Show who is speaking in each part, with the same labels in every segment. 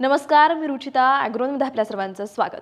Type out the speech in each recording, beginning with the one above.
Speaker 1: नमस्कार मी रुचिता ॲग्रोनमध्ये आपल्या सर्वांचं स्वागत.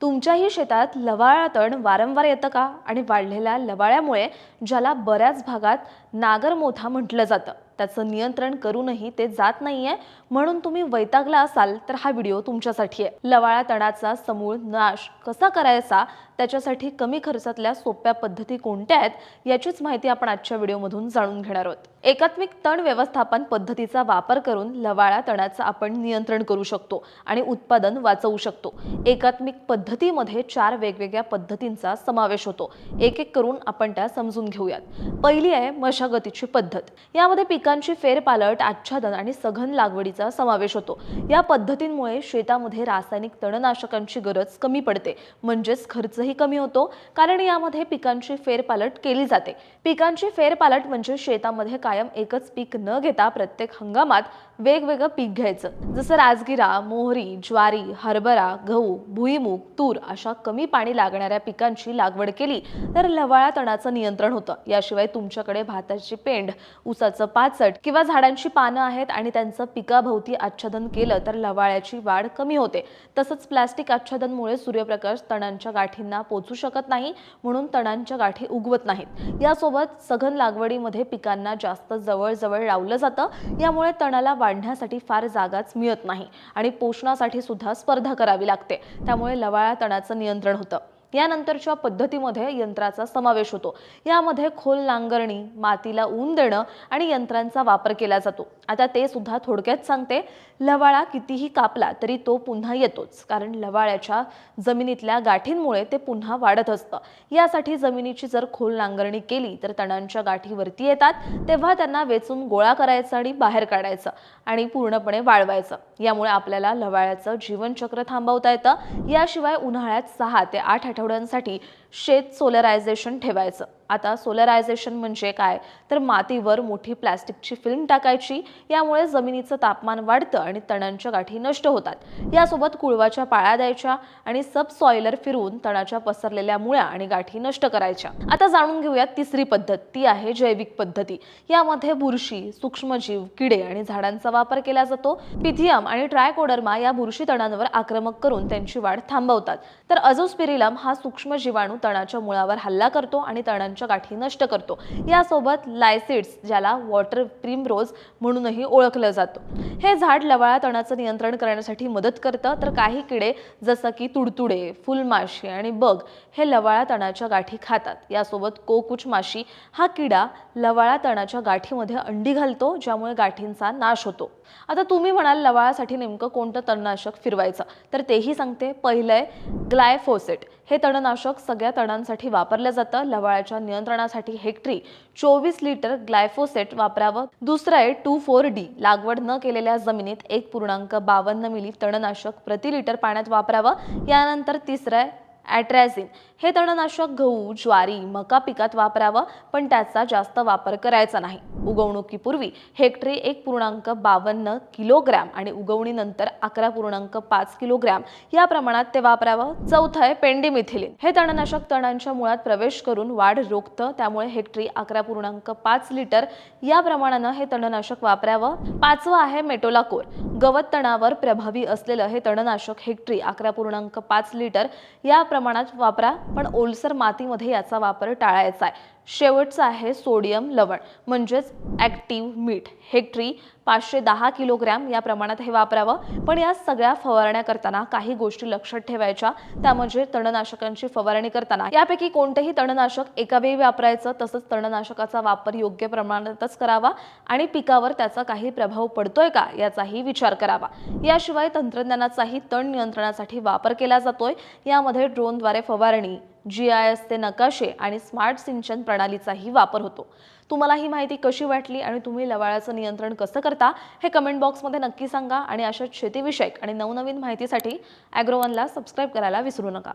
Speaker 1: तुमच्याही शेतात लवाळा तण वारंवार येतं का? आणि वाढलेल्या लवाळ्यामुळे ज्याला बऱ्याच भागात नागरमोथा म्हटलं जातं. त्याचं नियंत्रण करूनही ते जात नाहीये. म्हणून तुम्ही वैतागला असाल तर हा व्हिडिओ तुमच्यासाठी आहे. लवाळा तणाचा समूळ नाश कसा करायचा? त्याच्यासाठी कमी खर्चातल्या सोप्या पद्धती कोणत्या आहेत? याचीच माहिती आपण आजच्या व्हिडिओमधून जाणून घेणार आहोत. एकात्मिक तण व्यवस्थापन पद्धतीचा वापर करून लवाळा तणाचं आपण नियंत्रण करू शकतो आणि उत्पादन वाचवू शकतो. एकात्मिक पद्धतीमध्ये चार वेगवेगळ्या पद्धतींचा समावेश होतो. एक एक करून आपण त्या समजून घेऊयात. पहिली आहे मशागतीची पद्धत. यामध्ये पिकांची फेरपालट आच्छादन आणि सघन लागवडीचा समावेश होतो. या पद्धतींमुळे शेतामध्ये रासायनिक तणनाशकांची गरज कमी पडते. म्हणजेच खर्चही कमी होतो. कारण यामध्ये पिकांची फेरपालट केली जाते. पिकांची फेरपालट म्हणजे शेतामध्ये कायम एकच पीक न घेता प्रत्येक हंगामात वेगवेगळं पीक घ्यायचं. जसं राजगिरा मोहरी ज्वारी हरभरा गहू भुईमूग तूर अशा कमी पाणी लागणाऱ्या पिकांची लागवड केली तर लवाळा तणाचं नियंत्रण होतं. याशिवाय तुमच्याकडे भाताची पेंड उसाचं पात पाचट किंवा झाडांची पानं आहेत आणि त्यांचं पिकाभोवती आच्छादन केलं तर लवाळ्याची वाढ कमी होते. तसंच प्लॅस्टिक आच्छादनमुळे सूर्यप्रकाश तणांच्या गाठींना पोचू शकत नाही म्हणून तणांच्या गाठी उगवत नाहीत. यासोबत सघन लागवडीमध्ये पिकांना जास्त जवळजवळ लावलं जातं. यामुळे तणाला वाढण्यासाठी फार जागाच मिळत नाही आणि पोषणासाठी सुद्धा स्पर्धा करावी लागते. त्यामुळे लवाळा तणाचं नियंत्रण होतं. यानंतरच्या पद्धतीमध्ये यंत्राचा समावेश होतो. यामध्ये खोल नांगरणी मातीला ऊन देणं आणि यंत्रांचा वापर केला जातो. आता ते सुद्धा थोडक्यात सांगते. लवाळा कितीही कापला तरी तो पुन्हा येतोच. कारण लवाळ्याच्या जमिनीतल्या गाठींमुळे ते पुन्हा वाढत असतं. यासाठी जमिनीची जर खोल नांगरणी केली तर तणांच्या गाठी वरती येतात. तेव्हा त्यांना वेचून गोळा करायचं आणि बाहेर काढायचं आणि पूर्णपणे वाळवायचं. यामुळे आपल्याला लवाळ्याचं जीवनचक्र थांबवता येतं. याशिवाय उन्हाळ्यात सहा ते आठ आठवड्यांसाठी शेत सोलरायझेशन ठेवायचं. आता सोलरायझेशन म्हणजे काय? तर मातीवर मोठी प्लॅस्टिकची फिल्म टाकायची यामुळे जमिनीचं तापमान वाढतं आणि तणांच्या गाठी नष्ट होतात. यासोबत कुळवाच्या पाळ्या द्यायच्या आणि सब सॉइलर फिरवून तणाच्या पसरलेल्या मुळ्या आणि गाठी नष्ट करायच्या. आता जाणून घेऊयात तिसरी पद्धत. ती आहे जैविक पद्धती. यामध्ये बुरशी सूक्ष्मजीव किडे आणि झाडांचा वापर केला जातो. पिथियम आणि ट्रायकोडर्मा या बुरशी तणांवर आक्रमक करून त्यांची वाढ थांबवतात. तर अजोस्पिरिलम हा सूक्ष्म जीवाणू तणाच्या मुळावर हल्ला करतो आणि तणांच्या गाठी नष्ट करतो. यासोबत लायसिड्स ज्याला वॉटर प्रिमरोज म्हणूनही ओळखलं जातं. हे झाड लवाळा तणाचं नियंत्रण करण्यासाठी मदत करतं. तर काही किडे जसं की तुडतुडे फुलमाशी आणि बग हे लवाळा तणाच्या गाठी खातात. यासोबत कोकुच माशी हा किडा लवाळा तणाच्या गाठीमध्ये अंडी घालतो ज्यामुळे गाठींचा नाश होतो. आता तुम्ही म्हणाल लवाळासाठी नेमकं कोणतं तणनाशक फिरवायचं? तर तेही सांगते. पहिलं आहे ग्लायफोसेट. हे तणनाशक सगळ्या तणांसाठी वापरलं जातं. लवाळ्याच्या नियंत्रणासाठी हेक्टरी चोवीस लिटर ग्लायफोसेट वापरावं. दुसरं आहे टू फोर डी लागवड न केलेल्या जमिनीत एक पूर्णांक बावन्न मिली तणनाशक प्रति लिटर पाण्यात वापरावं. यानंतर तिसरं आहे ॲट्रॅझिन. हे तणनाशक गहू ज्वारी मका पिकात वापरावं पण त्याचा जास्त वापर करायचा नाही. उगवणुकीपूर्वी हेक्टरी एक पूर्णांक बावन्न किलोग्रॅम आणि उगवणीनंतर अकरा पूर्णांक पाच किलोग्रॅम या प्रमाणात ते वापरावं. चौथं आहे पेंडिमिथिलिन. हे तणनाशक तणांच्या मुळात प्रवेश करून वाढ रोखतं. त्यामुळे हेक्टरी अकरा पूर्णांक पाच लिटर या प्रमाणानं हे तणनाशक वापरावं. पाचवं आहे मेटोलाकोर. गवत तणावर प्रभावी असलेलं हे तणनाशक हेक्टरी अकरा पूर्णांक पाच लिटर या प्रमाणात वापरा. पण ओलसर मातीमध्ये याचा वापर टाळायचा आहे. शेवटचं आहे सोडियम लवण म्हणजेच ॲक्टिव्ह मीठ. हेक्टरी पाचशे दहा किलोग्रॅम या प्रमाणात हे वापरावं. पण या सगळ्या फवारण्या करताना काही गोष्टी लक्षात ठेवायच्या. त्या म्हणजे तणनाशकांची फवारणी करताना. यापैकी कोणतेही तणनाशक एकावेळी वापरायचं तसंच तणनाशकाचा वापर योग्य प्रमाणातच करावा आणि पिकावर त्याचा काही प्रभाव पडतोय का याचाही विचार करावा. याशिवाय तंत्रज्ञानाचाही तण नियंत्रणासाठी वापर केला जातोय. यामध्ये ड्रोनद्वारे फवारणी जी आय एसचे नकाशे आणि स्मार्ट सिंचन प्रणालीचाही वापर होतो. तुम्हाला ही माहिती कशी वाटली आणि तुम्ही लवाळाचं नियंत्रण कसं करता हे कमेंट बॉक्समध्ये नक्की सांगा आणि अशाच शेतीविषयक आणि नवनवीन माहितीसाठी ॲग्रोवनला सबस्क्राईब करायला विसरू नका.